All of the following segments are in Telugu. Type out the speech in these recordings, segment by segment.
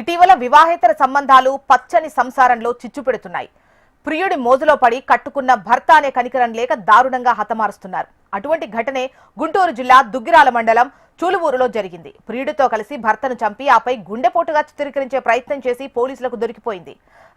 ఇటీవల వివాహేతర సంబంధాలు పచ్చని సంసారంలో చిచ్చు పెడుతున్నాయి. ప్రియుడి మోజులో పడి కట్టుకున్న భర్త అనే కనికరం లేక దారుణంగా హతమారుస్తున్నారు. అటువంటి ఘటనే గుంటూరు జిల్లా దుగ్గిరాల మండలం చూలువూరులో జరిగింది. ప్రియుడితో కలిసి భర్తను చంపి ఆపై గుండెపోటుగా చిత్రీకరించే ప్రయత్నం చేసి పోలీసులకు దొరికిపోయింది.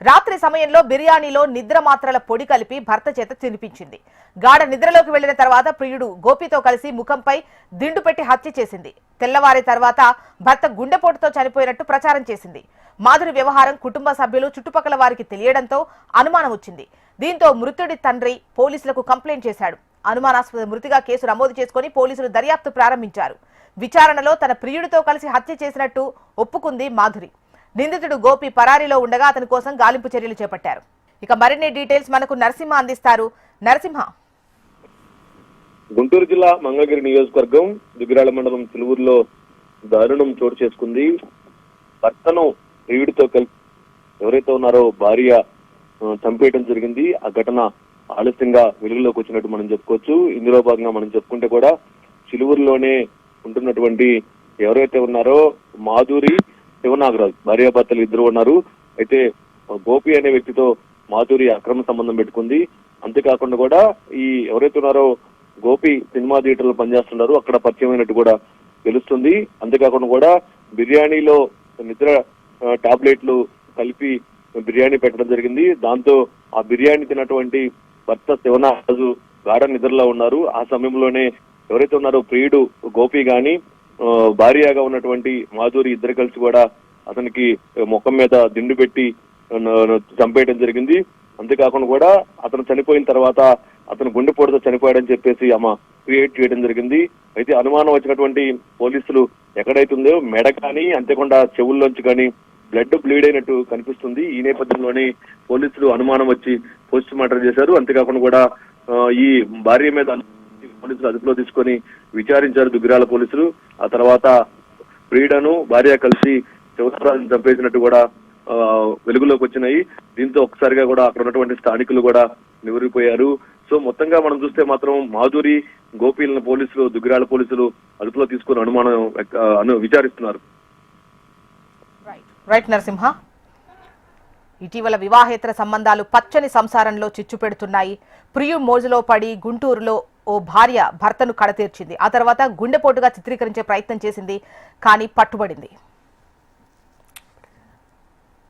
రాత్రి సమయంలో బిర్యానీలో నిద్ర మాత్రల పొడి కలిపి భర్త చేత తినిపించింది. గాఢ నిద్రలోకి వెళ్ళిన తర్వాత ప్రియుడు గోపితో కలిసి ముఖంపై దిండు పెట్టి హత్య చేసింది. తెల్లవారి తర్వాత భర్త గుండెపోటుతో చనిపోయినట్టు ప్రచారం చేసింది. మాధురి వ్యవహారం కుటుంబ సభ్యులు చుట్టుపక్కల వారికి తెలియడంతో అనుమానం వచ్చింది. దీంతో మృతుడి తండ్రి పోలీసులకు కంప్లైంట్ చేశాడు. అనుమానాస్పద మృతిగా కేసు నమోదు చేసుకుని పోలీసులు దర్యాప్తు ప్రారంభించారు. విచారణలో తన ప్రియుడితో కలిసి హత్య చేసినట్టు ఒప్పుకుంది మాధురి. నిందితుడు గోపి పరారీలో ఉండగా అతని కోసం గాలింపు చర్యలు చేపట్టారు. ఇక మరిన్ని డీటెయిల్స్ మనకు నరసింహ అందిస్తారు. నరసింహ. గుంటూరు జిల్లా మంగళగిరి నియోజకవర్గం దుగిరాల మండలం చిలువురులో దారుణం చోటు చేసుకుంది. భర్తను ప్రియుడితో కలిసి ఎవరైతే ఉన్నారో భార్య చంపేయడం జరిగింది. ఆ ఘటన ఆలస్యంగా వెలుగులోకి వచ్చినట్టు మనం చెప్పుకోవచ్చు. ఇందులో భాగంగా మనం చెప్పుకుంటే కూడా చిలువూరులోనే ఉంటున్నటువంటి ఎవరైతే ఉన్నారో మాధురి శివనాగరాజు భార్యాభర్తలు ఇద్దరు ఉన్నారు. అయితే గోపి అనే వ్యక్తితో మాధురి అక్రమ సంబంధం పెట్టుకుంది. అంతేకాకుండా కూడా ఈ ఎవరైతే ఉన్నారో గోపి సినిమా థియేటర్లో పనిచేస్తున్నారు అక్కడ పరిచయం అయినట్టు కూడా తెలుస్తుంది. అంతేకాకుండా కూడా బిర్యానీలో నిద్ర టాబ్లెట్లు కలిపి బిర్యానీ పెట్టడం జరిగింది. దాంతో ఆ బిర్యానీ తిన్నటువంటి భర్త శివనారాజు గాఢ నిద్రలో ఉన్నారు. ఆ సమయంలోనే ఎవరైతే ఉన్నారో ప్రియుడు గోపి గాని భార్యగా ఉన్నటువంటి మాధురి ఇద్దరు కలిసి కూడా అతనికి ముఖం మీద దిండు పెట్టి చంపేయడం జరిగింది. అంతేకాకుండా కూడా అతను చనిపోయిన తర్వాత అతను గుండెపోటుతో చనిపోయాడని చెప్పేసి ఆమె క్రియేట్ చేయడం జరిగింది. అయితే అనుమానం వచ్చినటువంటి పోలీసులు ఎక్కడైతుందో మెడ కానీ అంతేకాకుండా చెవుల్లోంచి కానీ బ్లడ్ బ్లీడ్ అయినట్టు కనిపిస్తుంది. ఈ నేపథ్యంలోనే పోలీసులు అనుమానం వచ్చి పోస్ట్ మార్టం చేశారు. అంతేకాకుండా కూడా ఈ భార్య మీద పోలీసులు అదుపులో తీసుకొని విచారించారు దుగ్గిరాల పోలీసులు. ఆ తర్వాత ప్రియుడను భార్య కలిసి శివరాజును చంపేసినట్టు కూడా వెలుగులోకి వచ్చినాయి. దీంతో ఒక్కసారిగా కూడా అక్కడ ఉన్నటువంటి స్థానికులు కూడా నివరిపోయారు. సో మొత్తంగా మనం చూస్తే మాత్రం మాధురి గోపీలను పోలీసులు దుగ్గిరాల పోలీసులు అదుపులో తీసుకుని అనుమానం అను విచారిస్తున్నారు. రైట్ నరసింహ ఇటీవల వివాహేతర సంబంధాలు పచ్చని సంసారంలో చిచ్చు పెడుతున్నాయి. ప్రియు మోజులో పడి గుంటూరులో ఓ భార్య భర్తను కడతీర్చింది. ఆ తర్వాత గుండెపోటుగా చిత్రీకరించే ప్రయత్నం చేసింది కానీ పట్టుబడింది.